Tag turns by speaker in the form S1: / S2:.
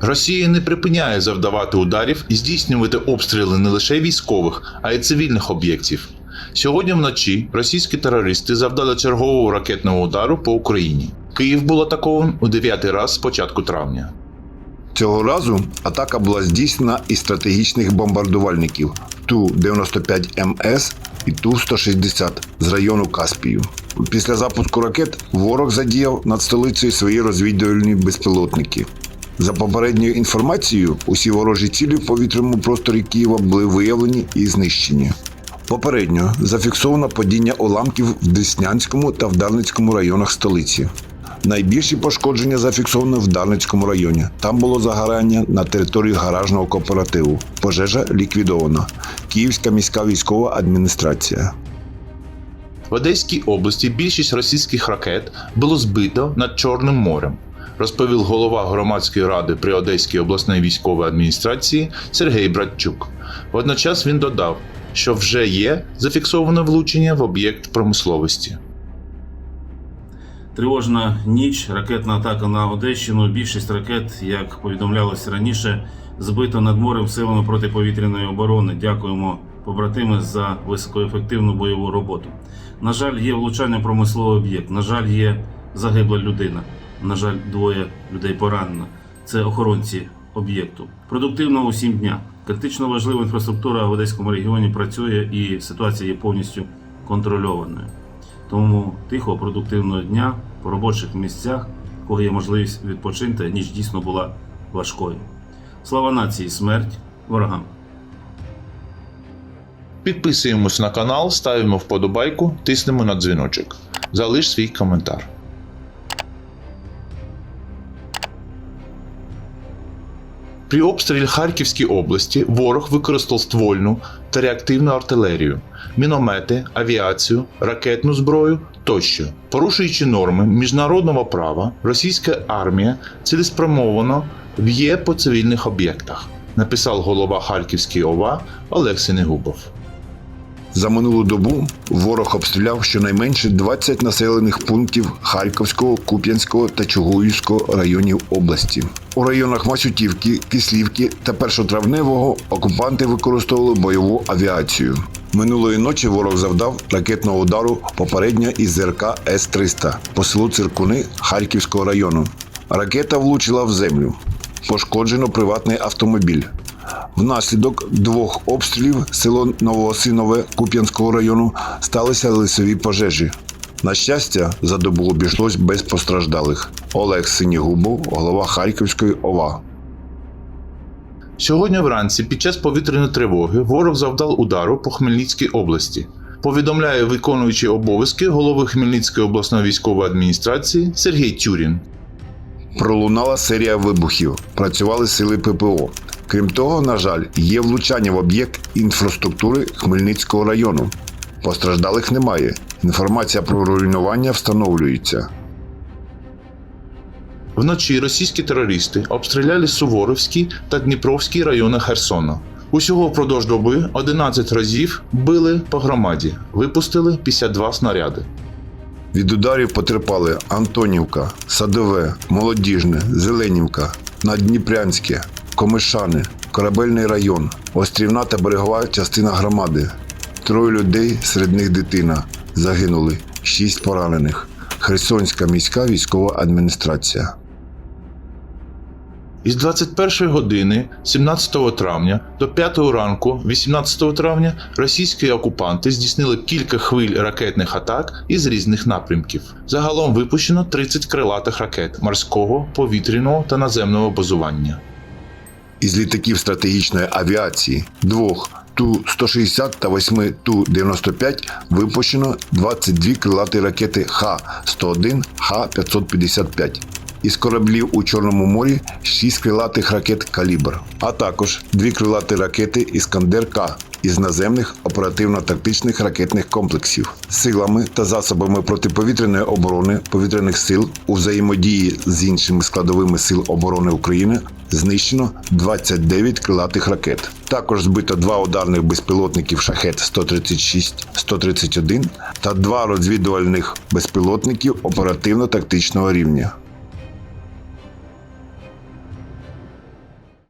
S1: Росія не припиняє завдавати ударів і здійснювати обстріли не лише військових, а й цивільних об'єктів. Сьогодні вночі російські терористи завдали чергового ракетного удару по Україні. Київ був атакований у дев'ятий раз з початку травня.
S2: Цього разу атака була здійснена із стратегічних бомбардувальників Ту-95МС і Ту-160 з району Каспію. Після запуску ракет ворог задіяв над столицею свої розвідувальні безпілотники. За попередньою інформацією, усі ворожі цілі в повітряному просторі Києва були виявлені і знищені. Попередньо зафіксовано падіння уламків в Деснянському та в Дарницькому районах столиці. Найбільші пошкодження зафіксовано в Дарницькому районі. Там було загорання на території гаражного кооперативу. Пожежа ліквідована. Київська міська військова адміністрація.
S1: В Одеській області більшість російських ракет було збито над Чорним морем, розповів голова громадської ради при Одеській обласній військовій адміністрації Сергій Братчук. Водночас він додав, що вже є зафіксоване влучення в об'єкт промисловості.
S3: Тривожна ніч, ракетна атака на Одещину. Більшість ракет, як повідомлялося раніше, збито над морем силами протиповітряної оборони. Дякуємо, побратими, за високоефективну бойову роботу. На жаль, є влучання промисловий об'єкт. На жаль, є загибла людина. На жаль, двоє людей поранено. Це охоронці об'єкту. Продуктивного усім дня. Критично важлива інфраструктура в Одеському регіоні працює і ситуація є повністю контрольованою. Тому тихого, продуктивного дня по робочих місцях, кого є можливість відпочинти, ніч дійсно була важкою. Слава нації, смерть ворогам!
S1: Підписуємось на канал, ставимо вподобайку, тиснемо на дзвіночок. Залиш свій коментар. При обстрілі Харківської області ворог використав ствольну та реактивну артилерію, міномети, авіацію, ракетну зброю тощо. Порушуючи норми міжнародного права, російська армія цілеспрямовано б'є по цивільних об'єктах, написав голова Харківської ОВА Олексій Синегубов.
S2: За минулу добу ворог обстріляв щонайменше 20 населених пунктів Харківського, Куп'янського та Чугуївського районів області. У районах Масютівки, Кислівки та Першотравневого окупанти використовували бойову авіацію. Минулої ночі ворог завдав ракетного удару попередньо із ЗРК С-300 по селу Циркуни Харківського району. Ракета влучила в землю. Пошкоджено приватний автомобіль. Внаслідок двох обстрілів село Новоосинове Куп'янського району сталися лісові пожежі. На щастя, за добу обійшлось без постраждалих. Олег Синігубов, голова Харківської ОВА.
S1: Сьогодні вранці під час повітряної тривоги ворог завдав удару по Хмельницькій області. Повідомляє виконуючий обов'язки голови Хмельницької обласної військової адміністрації Сергій Тюрін.
S2: Пролунала серія вибухів. Працювали сили ППО. Крім того, на жаль, є влучання в об'єкт інфраструктури Хмельницького району. Постраждалих немає. Інформація про руйнування встановлюється.
S1: Вночі російські терористи обстріляли Суворовський та Дніпровський райони Херсона. Усього впродовж доби 11 разів били по громаді, випустили 52 снаряди.
S2: Від ударів потерпали Антонівка, Садове, Молодіжне, Зеленівка, Наддніпрянське, Комишани, Корабельний район, Острівна та берегова частина громади. Троє людей, серед них дитина, загинули, шість поранених. Херсонська міська військова адміністрація.
S1: Із 21 години 17 травня до 5 ранку 18 травня російські окупанти здійснили кілька хвиль ракетних атак із різних напрямків. Загалом випущено 30 крилатих ракет морського, повітряного та наземного базування.
S2: Із літаків стратегічної авіації двох Ту-160 та 8 Ту-95 випущено 22 крилаті ракети Х-101, Х-555. Із кораблів у Чорному морі 6 крилатих ракет «Калібр», а також 2 крилаті ракети «Іскандер-К» із наземних оперативно-тактичних ракетних комплексів. Силами та засобами протиповітряної оборони повітряних сил у взаємодії з іншими складовими сил оборони України знищено 29 крилатих ракет. Також збито два ударних безпілотників шахет 136 131 та два розвідувальних безпілотників оперативно-тактичного рівня.